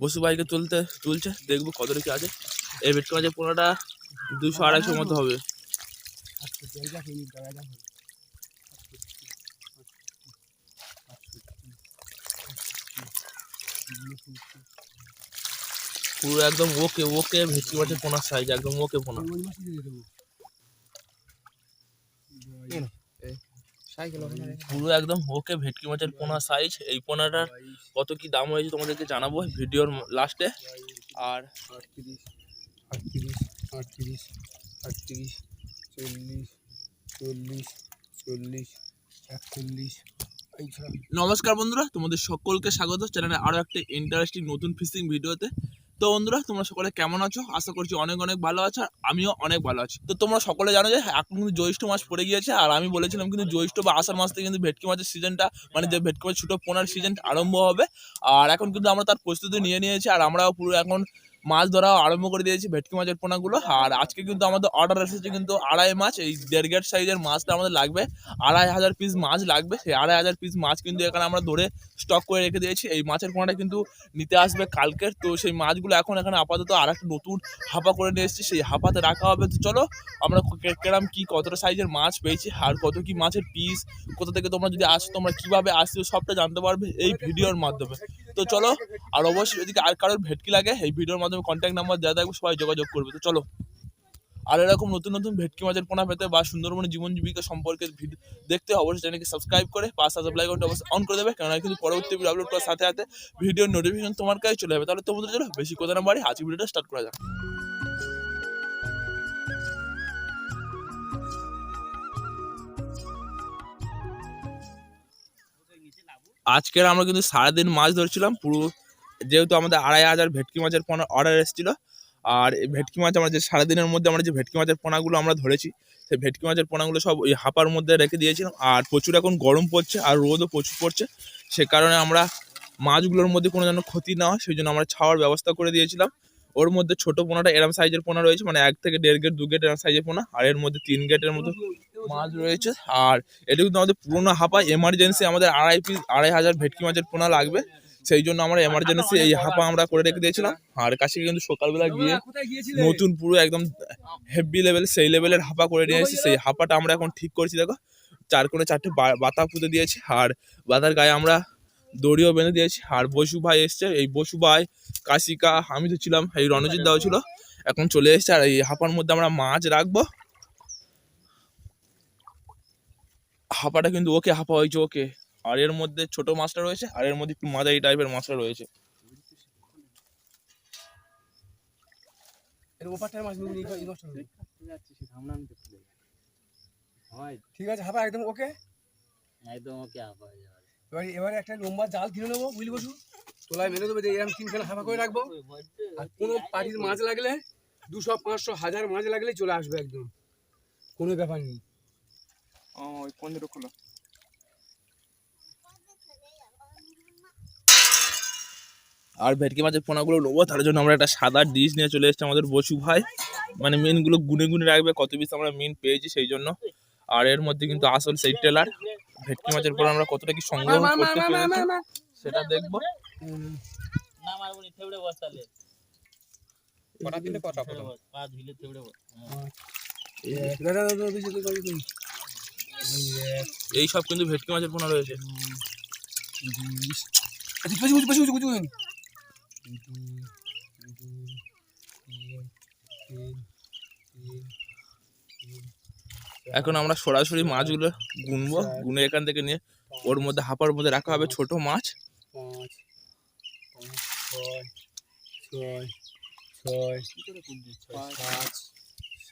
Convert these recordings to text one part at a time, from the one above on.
বসু বাইকে তুলতে, তুলছে, দেখব কত কি আছে। এই ভেটকি মাছের পোনাটা দুশো আড়াইশো মতো হবে। পুরো একদম ওকে ওকে ভেটকি মাছের পোনার সাইজ একদম ওকে পোনা। পুরো একদম ওকে ভেটকি মাছের পোনা সাইজ এই পোনাটার কত কি দাম হয়েছে তোমাদেরকে জানাব ভিডিওর লাস্টে আর আটত্রিশ আটত্রিশ আটত্রিশ আটত্রিশ চল্লিশ চল্লিশ চল্লিশ একচল্লিশ নমস্কার বন্ধুরা তোমাদের সকলকে স্বাগত। চ্যানেলে আরও একটি ইন্টারেস্টিং নতুন ফিশিং ভিডিওতে তো বন্ধুরা, তোমরা সকলে কেমন আছো? আশা করছি অনেক অনেক ভালো আছো আর আমিও অনেক ভালো আছি। তো তোমরা সকলে জানো যে, এখন কিন্তু জ্যৈষ্ঠ মাস পড়ে গিয়েছে আর আমি বলেছিলাম কিন্তু জ্যৈষ্ঠ বা আষাঢ় মাস থেকে কিন্তু ভেটকি মাছের সিজনটা মানে যে ভেটকি মাছ ছোটো পোনার সিজন আরম্ভ হবে। আর এখন কিন্তু আমরা তার প্রস্তুতি নিয়ে নিয়েছি আর আমরাও পুরো এখন মাছ ধরা আরম্ভ করে দিয়েছি, ভেটকি মাছের পোনাগুলো। আর আজকে কিন্তু আমাদের অর্ডার এসেছে কিন্তু আড়াই মাছ, এই দেড় গেট সাইজের মাছটা আমাদের লাগবে। আড়াই হাজার পিস মাছ লাগবে, সেই আড়াই হাজার পিস মাছ কিন্তু এখানে আমরা ধরে স্টক করে রেখে দিয়েছি। এই মাছের পোনাটা কিন্তু নিতে আসবে কালকের তো সেই মাছগুলো এখন এখানে আপাতত আর একটা নতুন হাপা করে নিয়ে এসেছি, সেই হাপাতে রাখা হবে। তো চলো, আমরা কেরাম কি কতটা সাইজের মাছ পেয়েছি, আর কত কি মাছের পিস কোথা থেকে তোমরা যদি আসো, তোমরা কীভাবে আসছো, সবটা জানতে পারবে এই ভিডিওর মাধ্যমে। তো চলো, আর অবশ্যই যদি আর কারোর ভেটকি লাগে, এই ভিডিওর মাধ্যমে কন্ট্যাক্ট নাম্বার দেওয়া থাকবে, সবাই যোগাযোগ করবে। তো চলো। আর এরকম নতুন নতুন ভেটকি মাছের পোনা পেতে বা সুন্দরবনের জীবন জীবিকা সম্পর্কে ভিডিও দেখতে অবশ্যই চ্যানেলকে সাবস্ক্রাইব করে পাঁচ বেল আইকনটা অবশ্যই অন করে দেবে, কেননা কিন্তু পরবর্তী ভিডিও আপলোড করার সাথে সাথে ভিডিওর নোটিফিকেশন তোমার কাছে চলে যাবে। তাহলে তোমাদের চলো, বেশি কথা না বাড়ি আজকে ভিডিওটা স্টার্ট করা যাক। আজকের আমরা কিন্তু সারাদিন মাছ ধরছিলাম, পুরো যেহেতু আমাদের আড়াই হাজার ভেটকি মাছের পোনা অর্ডার এসেছিল, আর এই ভেটকি মাছ আমরা যে সারাদিনের মধ্যে আমরা যে ভেটকি মাছের পোনাগুলো আমরা ধরেছি, সেই ভেটকি মাছের পোনাগুলো সব ওই হাঁপার মধ্যে রেখে দিয়েছিলাম। আর প্রচুর এখন গরম পড়ছে, আর রোদও প্রচুর পড়ছে। সে কারণে আমরা মাছগুলোর মধ্যে কোনো যেন ক্ষতি না হয়, সেই জন্য আমরা ছাওয়ার ব্যবস্থা করে দিয়েছিলাম। ওর মধ্যে ছোট পোনাটা এরম সাইজের পোনা রয়েছে মানে এক থেকে দেড় গেট দু গেট এরম সাইজের পোনা, আর এর মধ্যে তিন গেটের মতো মাছ রয়েছে। আর এটা কিন্তু আমাদের পুরোনো হাপা এমার্জেন্সি আমাদের আড়াই পিস আড়াই হাজার ভেটকি মাছের পোনা লাগবে। সেই জন্য আমরা এমার্জেন্সি এই হাপা আমরা করে রেখে দিয়েছিলাম। আর কাছে কিন্তু সকালবেলা গিয়ে নতুন পুরো একদম হেভি লেভেল সেই লেভেলের হাপা করে নিয়ে এসেছি। সেই হাপাটা আমরা এখন ঠিক করেছি দেখো। চার কোণে চারটে বাতা পুঁতে দিয়েছি। আর বাতার গায়ে আমরা দড়িও বেঁধে দিয়েছি। আর বসু ভাই এসছে। এই বসু ভাই কাশিকা আমি তো ছিলাম। এই রণজিৎ দাও ছিল। এখন চলে এসছে। আর এই হাপার মধ্যে আমরা মাছ রাখব। হাপাটা কিন্তু ওকে হাপা হয়েছে ওকে। আর এর মধ্যে ছোট মাছটা রয়েছে আর এর মধ্যে একটু মাঝারি টাইপের মাছটা রয়েছে। ঠিক আছে হাফা একদম ওকে একদম ওকে এবারে এবারে একটা লম্বা জাল কিনে নেব বুঝলি বসু তোলায় মেরে দেবো যে এরকম তিনখানা হাফা করে রাখব। আর কোনো পাটির মাছ লাগলে দুশো পাঁচশো হাজার মাছ লাগলে চলে আসবে একদম। কোনো ব্যাপার নেই। ওই পনেরো খোলা? আর ভেটকি মাছের পোনাগুলো নেব তার জন্য আমরা একটা সাদা ডিশ নিয়ে চলে এসেছি আমাদের বসু ভাই। মানে মিনগুলো গুনে গুনে রাখবে কত পিস আমরা মিন পেয়েছি সেই জন্য। আর এর মধ্যে কিন্তু আসল সেই টেলার ভেটকি মাছের পোনা আমরা কতটা কি সংগ্রহ করতে পেরেছি সেটা দেখব। এই সব কিন্তু ভেটকি মাছের পোনা রয়েছে। আচ্ছা পেছু পেছু পেছু পেছু এখন আমরা সরাসরি মাছগুলো গুনবো। গুনে এখান থেকে নিয়ে ওর মধ্যে হাঁপার মধ্যে রাখা হবে ছোট মাছ।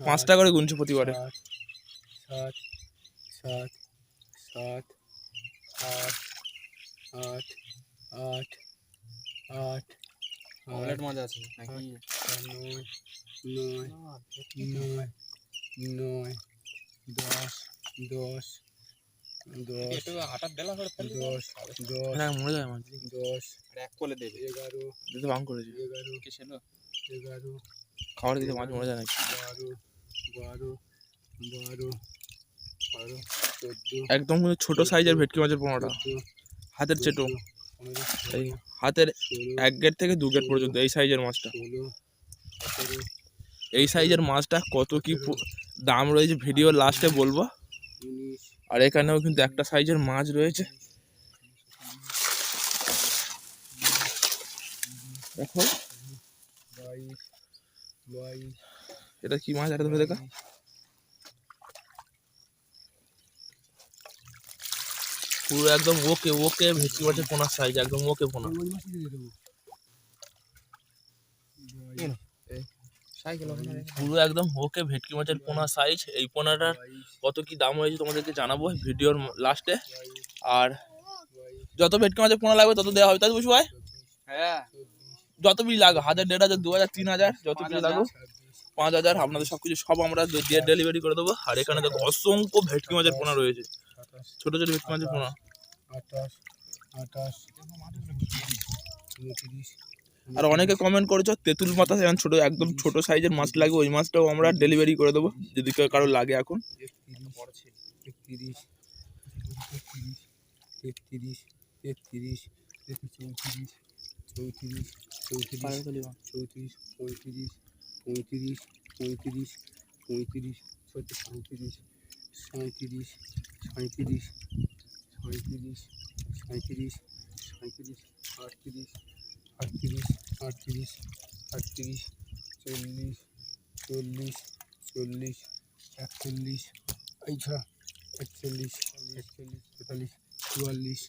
পাঁচটা করে গুনছে প্রতিবারে সাত সাত সাত আট আট আট আট আট মাছ আছে নাকি? নয় নয় নয় দশ দশ দশ হাঁটার বেলা করে দশ দশ হ্যাঁ মরে যায় মাছ দশ এক কোলে দেবে। এগারো দিতে ভাঙ করেছে। এগারো কে ছিল? এগারো খাবার দিতে মাছ মরে যায় নাকি? বারো বারো বারো বারো চোদ্দ একদম ছোট সাইজের ভেটকি মাছের পোনাটা হাতের চেটো। এই হাতের এক গেট থেকে দু গেট পর্যন্ত এই সাইজের মাছটা। এই সাইজের মাছটা কত কি দাম রয়েছে ভিডিও লাস্টে বলব। আর এখানেও কিন্তু একটা সাইজের মাছ রয়েছে। দেখো। এটা কি মাছ? এটা ধরে দেখা। পুরো একদম ওকে ওকে ভেটকি মাছের পোনার সাইজ একদম ওকে পোনা। পুরো একদম ওকে ভেটকি মাছের পোনা সাইজ এই পোনাটার কত কি দাম হয়েছে তোমাদেরকে জানাব ভিডিওর লাস্টে আর যত ভেটকি মাছের পোনা লাগবে তত দেওয়া হবে তাই বুঝব ভাই হ্যাঁ। যত পিস লাগবে হাজার দেড় হাজার দু হাজার তিন হাজার যত পিস লাগুক পাঁচ হাজার আপনাদের সব কিছু সব আমরা ডেলিভারি করে দেবো। আর এখানে দেখো অসংখ্য ভেটকি মাছের পোনা রয়েছে। ছোট ছোট ভেটকি মাছের পোনা। আঠাশ আঠাশ উনত্রিশ আর অনেকে কমেন্ট করেছ তেঁতুল মাথা যেমন ছোট একদম ছোট সাইজের মাছ লাগবে ওই মাছটাও আমরা ডেলিভারি করে দেবো যদি কেউ কারও লাগে এখন। একত্রিশ একত্রিশ চৌত্রিশ চৌত্রিশ চৌত্রিশ চৌত্রিশ পঁয়ত্রিশ পঁয়ত্রিশ পঁয়ত্রিশ ছত্রিশ পঁয়ত্রিশ সাঁত্রিশ সাঁত্রিশ সাঁত্রিশ সাঁত্রিশ সাঁত্রিশ আটত্রিশ আটত্রিশ আটত্রিশ আটত্রিশ, চল্লিশ চল্লিশ চল্লিশ, একচল্লিশ এই একচল্লিশ একচল্লিশ, তেতাল্লিশ, চুয়াল্লিশ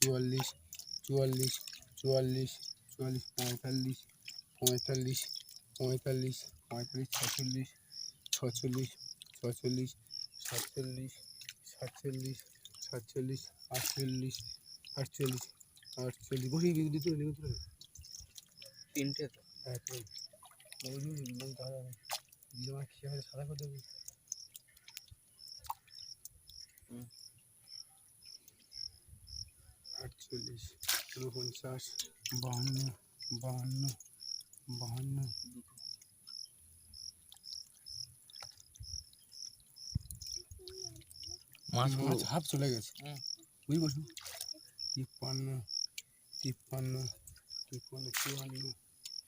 চুয়াল্লিশ চুয়াল্লিশ চুয়াল্লিশ চুয়াল্লিশ, পঁয়তাল্লিশ পঁয়তাল্লিশ পঁয়তাল্লিশ পঁয়তাল্লিশ, ছচল্লিশ ছচল্লিশ ছচল্লিশ, সাতচল্লিশ সাতচল্লিশ সাতচল্লিশ আটচল্লিশ আটচল্লিশ আটচল্লিশ। বসে দিতে তুলে নেবে তুলে তিনটে হ্যাঁ সাদা করে দেবে? আটচল্লিশ ঊনপঞ্চাশ বাহান্ন বাহান্ন বাহান্ন। মাছ মাছ হাফ চলে গেছে। হুম। বুঝি বসুন তিপ্পান্ন তিপ্পান্ন তিপ্পান্ন চুয়ান্ন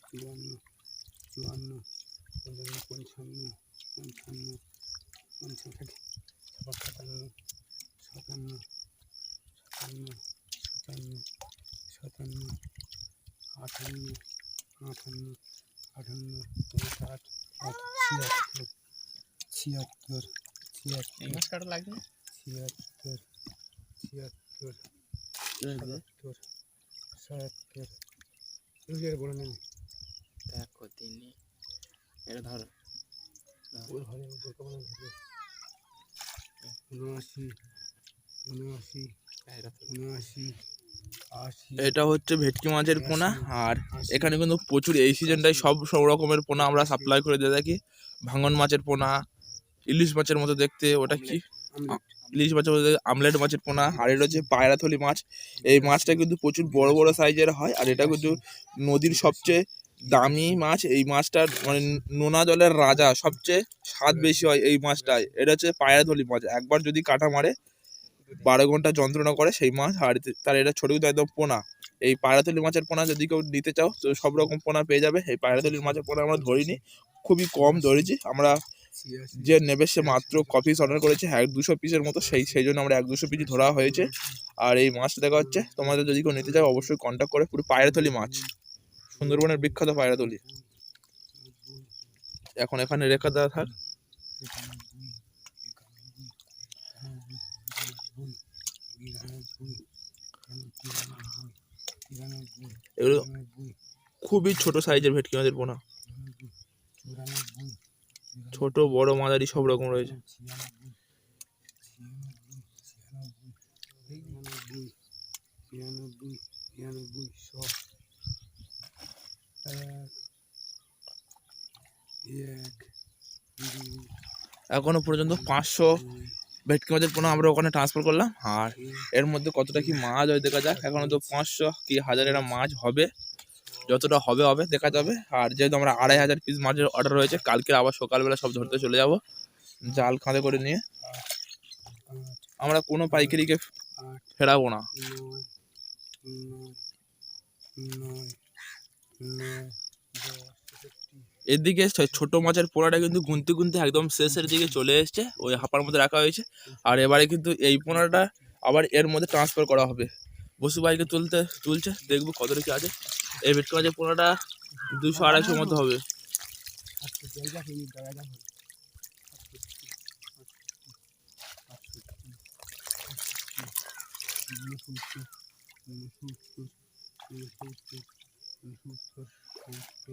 চুয়ান্ন চুয়ান্ন পঞ্চান্ন পঞ্চান্ন পঞ্চান্ন পঞ্চান্ন থেকে সাতান্ন সাতান্ন সাতান্ন সাতান্ন সাতান্ন আটান্ন আটান্ন আটান্ন ষাট ছিয়াত্তর ছিয়াত্তর ছিয়াত্তর ছিয়াত্তর ছিয়াত্তর সাতাত্তর সাতাত্তর দেখো তিনি। এটা ধরো। ওর ঘরে ওদের কেমন উনআশি উনআশি উনআশি এটা হচ্ছে ভেটকি মাছের পোনা। আর এখানে কিন্তু প্রচুর এই সিজনটাই সব সব রকমের পোনা আমরা সাপ্লাই করে দিয়ে থাকি। ভাঙন মাছের পোনা ইলিশ মাছের মতো দেখতে ওটা কি? ইলিশ মাছের মধ্যে আমলেট মাছের পোনা আর এটা হচ্ছে পায়রাথলি মাছ। এই মাছটা কিন্তু প্রচুর বড় বড় সাইজের হয় আর এটা কিন্তু নদীর সবচেয়ে দামি মাছ। এই মাছটার মানে নোনা জলের রাজা সবচেয়ে স্বাদ বেশি হয় এই মাছটায়। এটা হচ্ছে পায়রাথলি মাছ। একবার যদি কাটা মারে, বারো ঘণ্টা যন্ত্রণা করে সেই মাছ আর তার এটা ছোট কিন্তু একদম পোনা। এই পায়রাথলি মাছের পোনা যদি কেউ নিতে চাও, তো সব রকম পোনা পেয়ে যাবে। এই পায়রাথলি মাছের পোনা আমরা ধরিনি। খুবই কম ধরেছি। আমরা যে নেবে সে মাত্র কপিস অর্ডার করেছে। এক দুশো পিসের মতো সেই সেই জন্য আমরা এক দুশো পিস ধরা হয়েছে। আর এই মাছটা দেখা হচ্ছে। তোমাদের যদি কেউ নিতে চাও অবশ্যই কন্ট্যাক্ট করে পুরো পায়রাতলি মাছ। সুন্দরবনের বিখ্যাত পায়রাতলি। এখন এখানে রেখা দেওয়া থাক। এগুলো খুবই ছোট সাইজের ভেটকি মাছের পোনা ছোট, বড়, মাঝারি সব রকম রয়েছে। এখনও পর্যন্ত পাঁচশো ভেটকি মাছের পোনা আমরা ওখানে ট্রান্সফার করলাম। আর এর মধ্যে কতটা কি মাছ হয় দেখা যাক। এখনও তো পাঁচশো কি হাজার এরা মাছ হবে। যতটা হবে হবে, দেখা যাবে। আর যেহেতু আমরা আড়াই হাজার পিস মাছের অর্ডার রয়েছে, কালকে আবার সকালবেলা সব ধরতে চলে যাব। জাল কাঁধে করে নিয়ে। আমরা কোনো পাইকারিকে ফেরাবো না। এদিকে ছোট মাছের পোনাটা কিন্তু গুনতে গুনতে একদম শেষের দিকে চলে এসছে, ওই হাঁপার মধ্যে রাখা হয়েছে। আর এবারে কিন্তু এই পোনাটা আবার এর মধ্যে ট্রান্সফার করা হবে। বসু বাইকে তুলতে তুলছে দেখব কত কি আছে। এই ভেটকি মাছের পোনাটা দুশো আড়াইশো মতো হবে।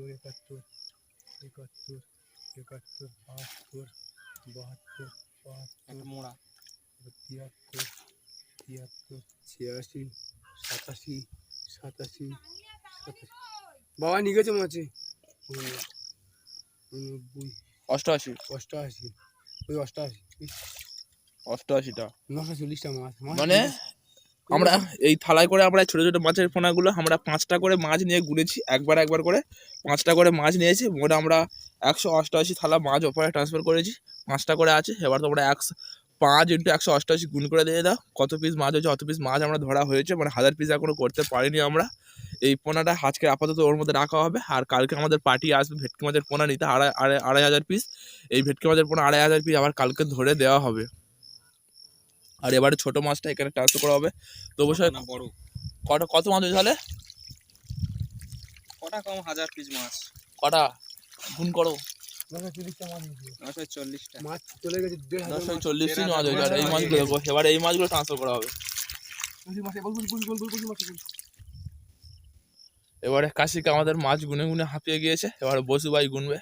একাত্তর, একাত্তর, একাত্তর, বাহাত্তর, বাহাত্তর, বাহাত্তর, মোড়া তিয়াত্তর তিয়াত্তর ছিয়াশি। সাতাশি সাতাশি সাতাশি। বাবা নিয়ে গেছে মাছে অষ্টআশি। অষ্টআশি ওই অষ্টআশি। অষ্টআশিটা। নশো চল্লিশটা মাছ। মানে আমরা এই থালায় করে আমরা ছোট ছোট মাছের পোনাগুলো আমরা পাঁচটা করে মাছ নিয়ে গুনেছি একবার একবার করে। পাঁচটা করে মাছ নিয়েছি মোট আমরা একশো অষ্টআশি থালা মাছ ওপরে ট্রান্সফার করেছি। পাঁচটা করে আছে এবার তোমরা একশো পাঁচ ইন্টু একশো অষ্টআশি গুণ করে দিয়ে দাও। কত পিস মাছ হয়েছে? অত পিস মাছ আমরা ধরা হয়েছে মানে হাজার পিস এখনও করতে পারিনি আমরা। এই পোনাটা আজকে আপাতত ওর মধ্যে রাখা হবে। আর কালকে আমাদের পার্টি আসবে ভেটকি মাছের পোনা নিতে আড়াই আড়াই আড়াই হাজার পিস এই ভেটকি মাছের পোনা আড়াই হাজার পিস আবার কালকে ধরে দেওয়া হবে। আর এবারে ছোট মাছটা এখানে ট্রান্সফার করা হবে। তো অবশ্যই না বড়। কটা কত মাছ হয়েছে তাহলে? কটা কম হাজার পিস মাছ? কটা? গুণ করো। মাছ চলে গেছে এই মাছগুলো এবারে এই মাছগুলো ট্রান্সফার করা হবে। এবারে কাশিকে আমাদের মাছ গুনে গুনে হাঁপিয়ে গিয়েছে এবারে বসু ভাই গুনবে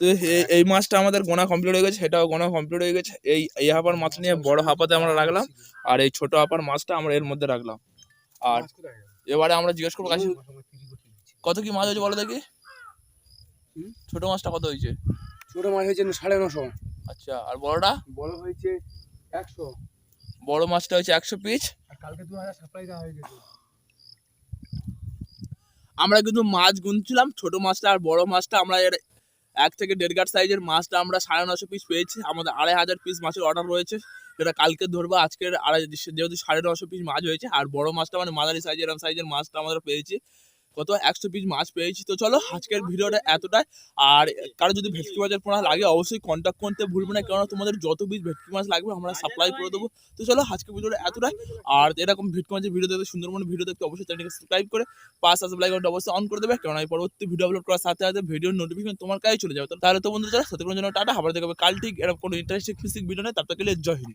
তো এই- মাছটা আমাদের গোনা কমপ্লিট হয়ে গেছে সেটাও গোনা কমপ্লিট হয়ে গেছে। এই এই হাঁপার মাছ নিয়ে বড় হাঁপাতে আমরা রাখলাম আর এই ছোট হাঁপার মাছটা আমরা এর মধ্যে রাখলাম। আর এবারে আমরা জিজ্ঞেস করব হয়েছে। কত কি মাছ হয়েছে বলো দেখি? হুম? ছোট মাছটা কত হয়েছে? ছোট মাছ হয়েছে সাড়ে নশো। আচ্ছা আর বড়টা? বড় হয়েছে একশো। বড় মাছটা হয়েছে একশো পিস আর কালকে দু হাজার সাপ্লাই দেওয়া হয়ে গেছে। আমরা কিন্তু মাছ গুনছিলাম ছোট মাছটা আর বড় মাছটা আমরা এর এক থেকে দেড় গাট সাইজের মাছটা আমরা সাড়ে নশো পিস পেয়েছি। আমাদের আড়াই হাজার পিস মাছের অর্ডার রয়েছে। যেটা কালকে ধরবো। আজকের আড়াই যেহেতু সাড়ে নশো পিস মাছ হয়েছে, আর বড় মাছটা মানে মাদারি সাইজের এরকম সাইজের মাছটা আমরা পেয়েছি। কত? একশো পিস মাছ পেয়েছি। তো চলো, আজকের ভিডিওটা এতটাই। আর কারও যদি ভেটকি মাছের পোনা লাগে, অবশ্যই কন্ট্যাক্ট করতে ভুলবে না। কেননা তোমাদের যত পিস ভেটকি মাছ লাগবে, আমরা সাপ্লাই করে দেবো। তো চলো, আজকের ভিডিওটা এতটাই। আর এরকম ভেটকি মাছের ভিডিও দেখতে সুন্দরবন ভিডিও দেখতে অবশ্যই চ্যানেলকে সাবস্ক্রাইব করে পাঁচ আসবে লাইক অবশ্যই অন করে দেবে। কারণ এই পরবর্তী ভিডিও আপলোড করার সাথে সাথে ভিডিওর নোটিফিকেশন তোমার কাছে চলে যাবে। তাহলে তো বন্ধুরা সাথে কোনো জন্য টাটা। আবার দেখাবে কাল ঠিক এরকম কোনো ইন্টারেস্টিং ফিজিক ভিডিও নেই তার জয় হিন্দ।